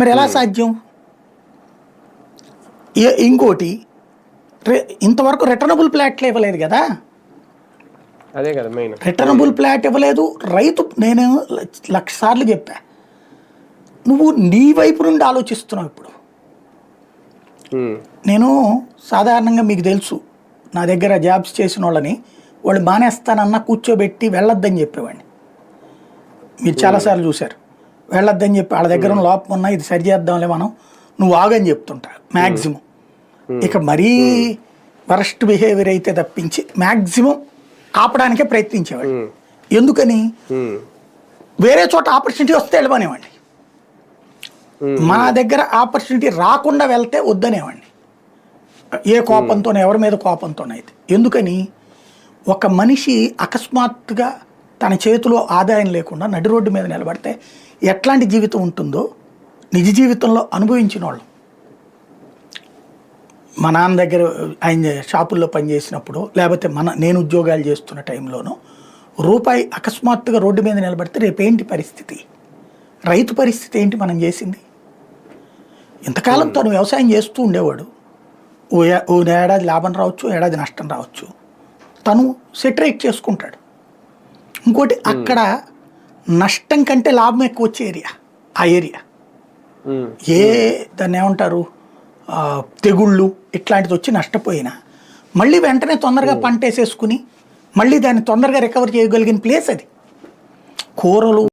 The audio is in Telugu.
మరి ఎలా సాధ్యం? ఇంకోటి ఇంతవరకు రిటర్నబుల్ ప్లాట్లు ఇవ్వలేదు కదా? అదే కదా మెయిన్ రిటర్నబుల్ ప్లాట్ ఇవ్వలేదు. రైతు నేను లక్ష సార్లు చెప్పా. నువ్వు నీ వైపు నుండి ఆలోచిస్తున్నావు ఇప్పుడు. నేను సాధారణంగా మీకు తెలుసు నా దగ్గర జాబ్స్ చేసిన వాళ్ళని వాళ్ళు మానేస్తానన్నా కూర్చోబెట్టి వెళ్ళొద్దని చెప్పేవాడిని. మీరు చాలాసార్లు చూశారు. వెళ్ళొద్దని చెప్పి వాళ్ళ దగ్గర లోపం ఉన్నా ఇది సరి చేద్దాంలే మనం నువ్వు ఆగని చెప్తుంటా మ్యాక్సిమం ఇక మరీ వరస్ట్ బిహేవియర్ అయితే తప్పించి మ్యాక్సిమం ఆపడానికే ప్రయత్నించేవాడు ఎందుకని? వేరే చోట ఆపర్చునిటీ వస్తే వెళ్ళమనేవాడిని. మన దగ్గర ఆపర్చునిటీ రాకుండా వెళ్తే వద్దనేవాడిని. ఏ కోపంతో ఎవరి మీద కోపంతోనైతే ఎందుకని? ఒక మనిషి అకస్మాత్తుగా తన చేతిలో ఆదాయం లేకుండా నడి రోడ్డు మీద నిలబడితే ఎట్లాంటి జీవితం ఉంటుందో నిజ జీవితంలో అనుభవించిన వాళ్ళు. మా నాన్న దగ్గర ఆయన షాపుల్లో పనిచేసినప్పుడు లేకపోతే మన నేను ఉద్యోగాలు చేస్తున్న టైంలోనూ రూపాయి అకస్మాత్తుగా రోడ్డు మీద నిలబడితే రేపేంటి పరిస్థితి? రైతు పరిస్థితి ఏంటి మనం చేసింది? ఇంతకాలం తను వ్యవసాయం చేస్తూ ఉండేవాడు. ఓ ఏడాది లాభం రావచ్చు ఏడాది నష్టం రావచ్చు. తను సెటరేట్ చేసుకుంటాడు. ఇంకోటి అక్కడ నష్టం కంటే లాభం ఎక్కువ వచ్చే ఏరియా. ఆ ఏరియా. ఏ దాన్ని ఏమంటారు? తెగుళ్ళు ఇట్లాంటిది వచ్చి నష్టపోయినా మళ్ళీ వెంటనే తొందరగా పంట వేసేసుకుని మళ్ళీ దాన్ని తొందరగా రికవర్ చేయగలిగిన ప్లేస్ అది. కూరలు